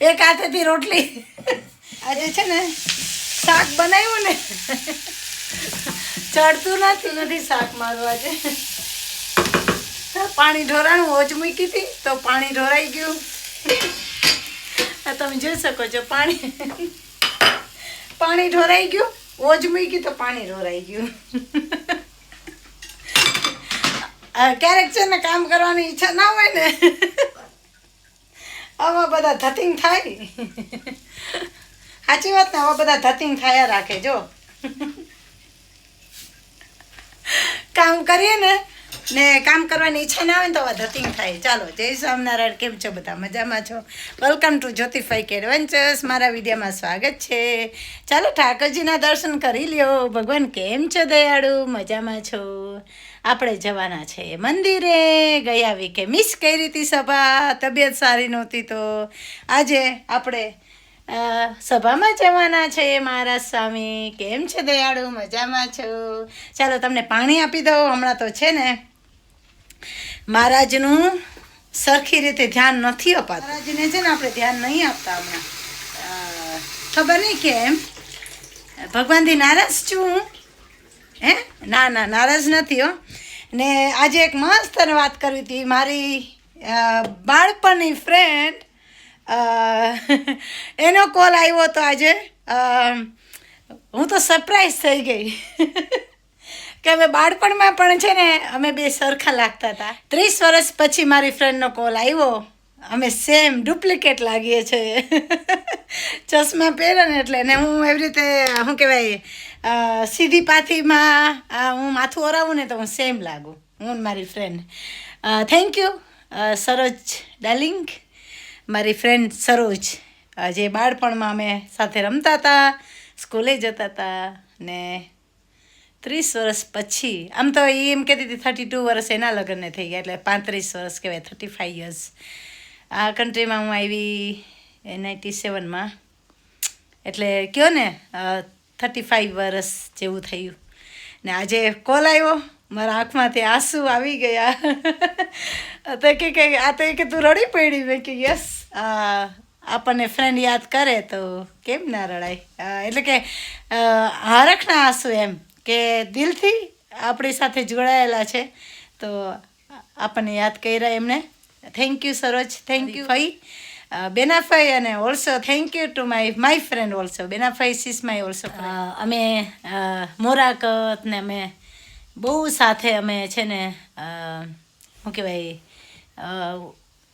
એક હાથેથી રોટલી. આજે છે ને શાક બનાવ્યું ને. ચડતું નથી. નથી શાક મારું આજે. પાણી ઢોરાણું ઓજ મૂકી હતી તો પાણી ઢોરાઈ ગયું. આ તમે જોઈ શકો છો પાણી. પાણી ઢોરાઈ ગયું ઓજ મૂકી તો પાણી ઢોરાઈ ગયું. આ ક્યારેક છે ને કામ કરવાની ઈચ્છા ના હોય ને. આવા બધા ધતિંગ થાય. સાચી વાત ને, આવા બધા ધતિંગ થયા રાખે, જો. કામ કરીએ ને ને કામ કરવાની ઈચ્છા ના હોય ને તો આવા ધતિંગ થાય. ચાલો, જય સ્વામિનારાયણ, કેમ છો બધા? મજામાં છો? વેલકમ ટુ જ્યોતિફાઈ એડવેન્ચર્સ મારા વિડીયોમાં સ્વાગત છે. ચાલો, ઠાકોરજીના દર્શન કરી લ્યો. ભગવાન, કેમ છો દયાળુ? મજામાં છો? આપણે જવાના છે મંદિરે. ગયા વીકે મિસ કરી હતી સભા, તબિયત સારી નહોતી તો. આજે આપણે સભામાં જવાના છે મહારાજ સ્વામી. કેમ છે દયાળુ? મજામાં છો? ચાલો તમને પાણી આપી દઉં. હમણાં તો છે ને, મહારાજનું સરખી રીતે ધ્યાન નથી અપાતું. મહારાજને છે ને આપણે ધ્યાન નહીં આપતા હમણાં. ખબર નહીં કેમ? ભગવાનથી નારાજ છું હું? ના ના, નારાજ નથી, હો. ને આજે એક મસ્ત વાત કરવી હતી. મારી બાળપણની ફ્રેન્ડ એનો કોલ આવ્યો હતો આજે. હું તો સરપ્રાઈઝ થઈ ગઈ. કે અમે બાળપણમાં પણ છે ને, અમે બે સરખા લાગતા હતા. ત્રીસ વર્ષ પછી મારી ફ્રેન્ડનો કોલ આવ્યો. અમે સેમ ડુપ્લિકેટ લાગીએ છીએ. ચશ્મા પહેરે ને એટલે, ને હું એવી રીતે, શું કહેવાય સીધી પાથીમાં હું માથું ઓરાવું ને તો હું સેમ લાગું. હું મારી friend thank you Saroj darling. મારી ફ્રેન્ડ સરોજ જે બાળપણમાં અમે સાથે રમતા હતા, સ્કૂલે જતા હતા ને ત્રીસ વર્ષ પછી, આમ તો એ એમ કહેતી હતી થર્ટી ટુ વર્ષ એના લગ્નને થઈ ગયા, એટલે પાંત્રીસ વર્ષ કહેવાય થર્ટી ફાઈવ યર્સ આ કન્ટ્રીમાં હું આવી નાઇન્ટી સેવનમાં એટલે કયો ને થર્ટી ફાઈવ વર્ષ જેવું થયું. ને આજે કોલ આવ્યો મારા આંખમાંથી આંસુ આવી ગયા. તો કે કે આ તો એ કે તું રડી પડી. મેં કે યસ આપણને ફ્રેન્ડ યાદ કરે તો કેમ ના રડાય? એટલે કે હારખના આંસુ એમ કે દિલથી આપણી સાથે જોડાયેલા છે. તો આપણને યાદ કર્યા એમને. Thank you Saroj thank you ફઈ બેનાફાઈ અને also thank you to my my friend also બેનાફાઈ sis my also અમે મોરાકત ને અમે બહુ સાથે અમે છે ને શું કહેવાય અ,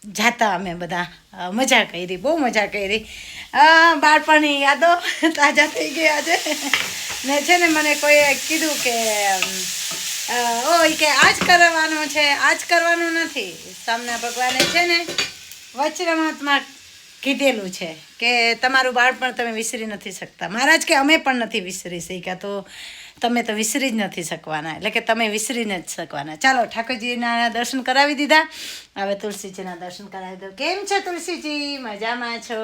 જાતા અમે બધા. મજા કરી બહુ મજા કરી. બાળપણની યાદો તાજા થઈ ગઈ આજે ને છે ને મને કોઈએ કીધું કે અમ, ઓ કે આ જ કરવાનું છે આ જ કરવાનું નથી. સામના ભગવાને છે ને વચરામાં કીધેલું છે કે તમારું બાળપણ તમે વિસરી નથી શકતા. મહારાજ કે અમે પણ નથી વિસરી શક્યા તો તમે તો વિસરી જ નથી શકવાના. એટલે કે તમે વિસરી જ શકવાના. ચાલો ઠાકોરજીના દર્શન કરાવી દીધા. હવે તુલસીજીના દર્શન કરાવી દો કેમ છો તુલસીજી? મજામાં છો?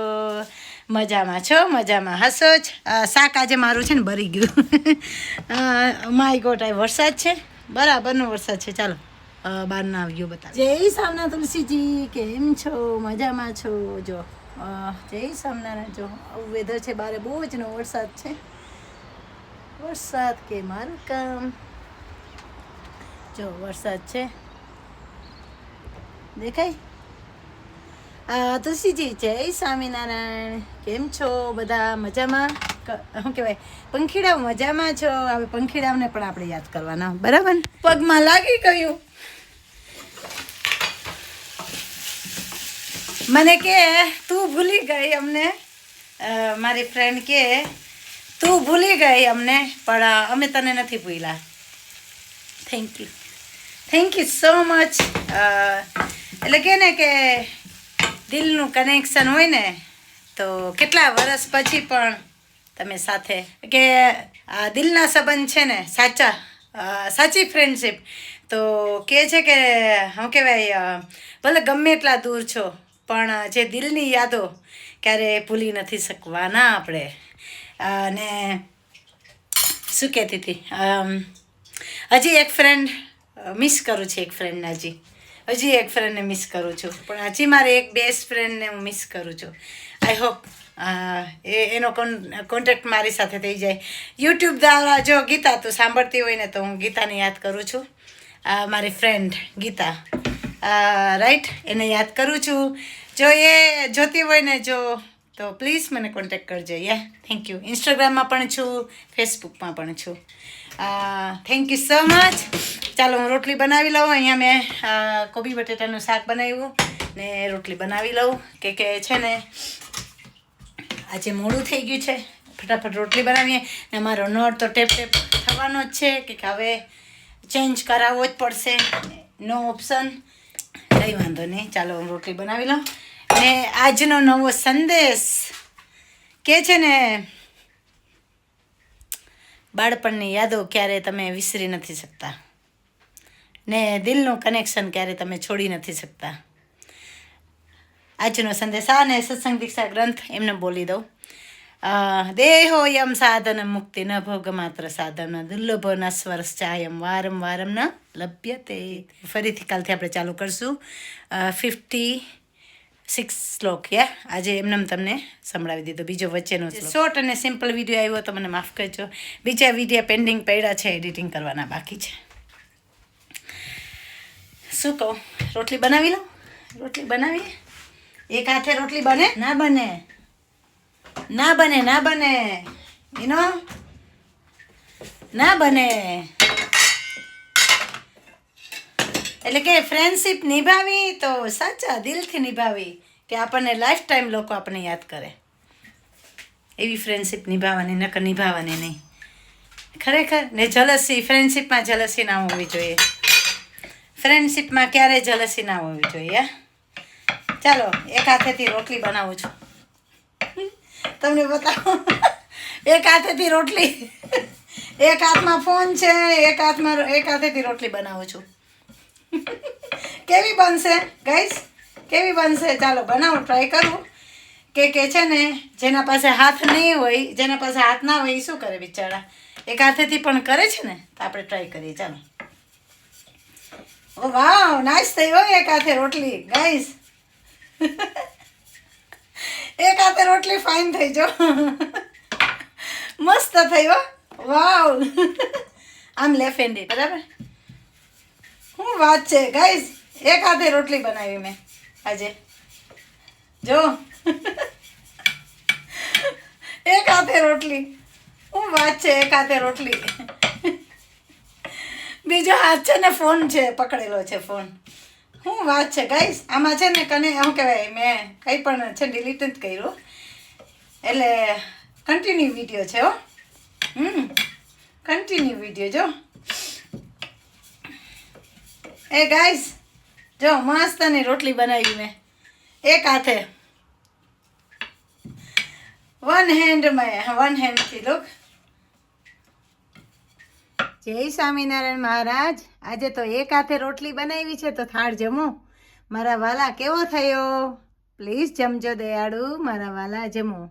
મજામાં છો? મજામાં હસો જ? શાક આજે મારું છે ને ભરી ગયું. માય ગોટ આ વરસાદ છે? બરાબરનો વરસાદ છે. ચાલો. બહારના વ્યૂ બતાવ. જય સામના તુલસીજી, કેમ છો? મજામાં છો? જો જય સામનારાયણ જો વેધર છે, બારે બહુ જ નો વરસાદ છે. વરસાદ કે મારું કામ. જો, વરસાદ છે. દેખાય? તુલસીજી, જય સ્વામિનારાયણ. કેમ છો બધા? મજામાં? શું કહેવાય? પંખીડાઓ મજામાં છો? હવે પંખીડાઓને પણ આપણે યાદ કરવાના. બરાબર? પગમાં લાગી ગયું. મને કે, તું ભૂલી ગઈ અમને. મારી ફ્રેન્ડ કે, તું ભૂલી ગઈ અમને, પણ અમે તને નથી ભૂલ્યા. Thank you thank you so much એટલે કે ને કે, દિલનું કનેક્શન હોય ને, તો કેટલા વર્ષ પછી પણ તમે સાથે. કે દિલના સંબંધ છે ને, સાચા સાચી ફ્રેન્ડશિપ તો કે છે કે શું કહેવાય ભલે ગમે એટલા દૂર છો, પણ જે દિલની યાદો ક્યારે ભૂલી નથી શકવાના આપણે. અને શું કહેતી હતી? હજી એક ફ્રેન્ડ મિસ કરું છું એક ફ્રેન્ડને હજી. હજી એક ફ્રેન્ડને મિસ કરું છું. પણ હજી મારે એક બેસ્ટ ફ્રેન્ડને હું મિસ કરું છું. આઈ હોપ એ, એનો કોન્ટેક્ટ મારી સાથે થઈ જાય. યુટ્યુબ દ્વારા જો ગીતા તું સાંભળતી હોય ને તો હું ગીતાને યાદ કરું છું. મારી ફ્રેન્ડ ગીતા. રાઈટ એને યાદ કરું છું. જો એ જોતી હોય ને જો, તો પ્લીઝ મને કોન્ટેક્ટ કરજો યા થેન્ક યુ ઇન્સ્ટાગ્રામમાં પણ છું ફેસબુકમાં પણ છું. થેન્ક યુ સો મચ ચાલો, હું રોટલી બનાવી લઉં. અહીંયા મેં કોબી બટેટાનું શાક બનાવ્યું ને રોટલી બનાવી લઉં. કે કે છે ને આજે મોડું થઈ ગયું છે. ફટાફટ રોટલી બનાવીએ ને મારો નળ તો ટેપ ટેપ થવાનો જ છે કે હવે ચેન્જ કરાવવો જ પડશે. નો ઓપ્શન કંઈ વાંધો નહીં. ચાલો હું રોટલી બનાવી લઉં. ને આજનો નવો સંદેશ કે છે ને, બાળપણની યાદો ક્યારે તમે વિસરી નથી શકતા? ને દિલનું કનેક્શન ક્યારે તમે છોડી નથી શકતા? આજનો સંદેશ અને સત્સંગ દીક્ષા ગ્રંથ એમને બોલી દઉં દેહોયમ દેહો યમ સાધન મુક્તિ ન ભોગ માત્ર સાધન દુર્લભ ન સ્વર્શ ચાયમ વારમ વારમ ન લભ્યતે ફરીથી કાલથી આપણે ચાલુ કરશું ફિફ્ટી સિક્સ શ્લોક યા આજે એમને તમને સંભળાવી દીધો બીજો વચ્ચેનો શોર્ટ અને સિમ્પલ વીડિયો આવ્યો તો મને માફ કરજો બીજા વીડિયો પેન્ડિંગ પડ્યા છે એડિટિંગ કરવાના બાકી છે શું કહું રોટલી બનાવી લો રોટલી બનાવીએ એક હાથે રોટલી બને? ના બને. ના બને ના બને. એનો ના બને. એટલે કે ફ્રેન્ડશીપ નિભાવી તો સાચા દિલથી નિભાવી કે આપણને લાઈફ ટાઈમ લોકો આપણને યાદ કરે. એવી ફ્રેન્ડશીપ નિભાવવાની નકર નિભાવવાની નહીં. ખરેખર ને જલસી ફ્રેન્ડશીપમાં જલસી ના હોવી જોઈએ. ફ્રેન્ડશીપમાં ક્યારેય જલસી ના હોવી જોઈએ ચાલો, એક હાથેથી રોટલી બનાવું છું. તમને બતાવો? એક હાથેથી રોટલી. એક હાથમાં ફોન છે, એક હાથમાં એક હાથેથી રોટલી બનાવું છું. કેવી બનશે ગાઈસ કેવી બનશે? ચાલો બનાવો ટ્રાય કરું. કે કે છે ને, જેના પાસે હાથ નહીં હોય, જેના પાસે હાથ ના હોય એ શું કરે બિચારા? એક હાથેથી પણ કરે છે ને, તો આપણે ટ્રાય કરીએ, ચાલો. ઓ, વાવ નાઇસ થઈ હોય એક હાથે રોટલી ગાઈસ એક હાથે રોટલી ફાઇન થઈ જો. મસ્ત થઈ હો. વાવ આમ લેફ્ટ હેન્ડેડ બરાબર? શું વાત છે? ગાઈસ એક હાથે રોટલી બનાવી મેં આજે. જો. એક હાથે રોટલી. શું વાત છે? એક હાથે રોટલી. બીજો હાથ છે ને, ફોન છે, પકડેલો છે ફોન. શું વાત છે ગાઈસ આમાં છે ને કને, શું કહેવાય, મેં કંઈ પણ છે ડિલીટ જ કર્યું. એટલે કન્ટિન્યુ વીડિયો છે હો. હમ કન્ટિન્યુ વીડિયો જો. એ ગાઈસ જો મસ્તની રોટલી બનાવી મેં, એક હાથે. વન હેન્ડ મેં વન હેન્ડથી લુક જય સ્વામિનારાયણ મહારાજ. આજે તો એક હાથે રોટલી બનાવી છે તો થાળ જમો. મારા વાલા કેવો થયો? પ્લીઝ જમજો દયાળુ, મારા વાલા જમો.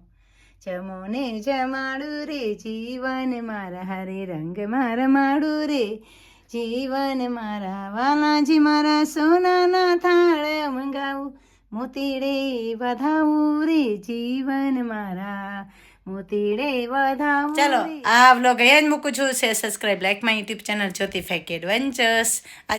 જમો ને જમાડું રે, જીવન મારા હરે રંગ મારા માડું રે. જીવન મારા વાલાજી, મારા સોનાના થાળ મંગાવું. મોતીડે વધાવું રે, જીવન મારા મોતીડે વધાવું ચાલો આ વ્લોગ અહીંયા જ મૂકું છું. છે subscribe like my YouTube channel Jyoti fake adventures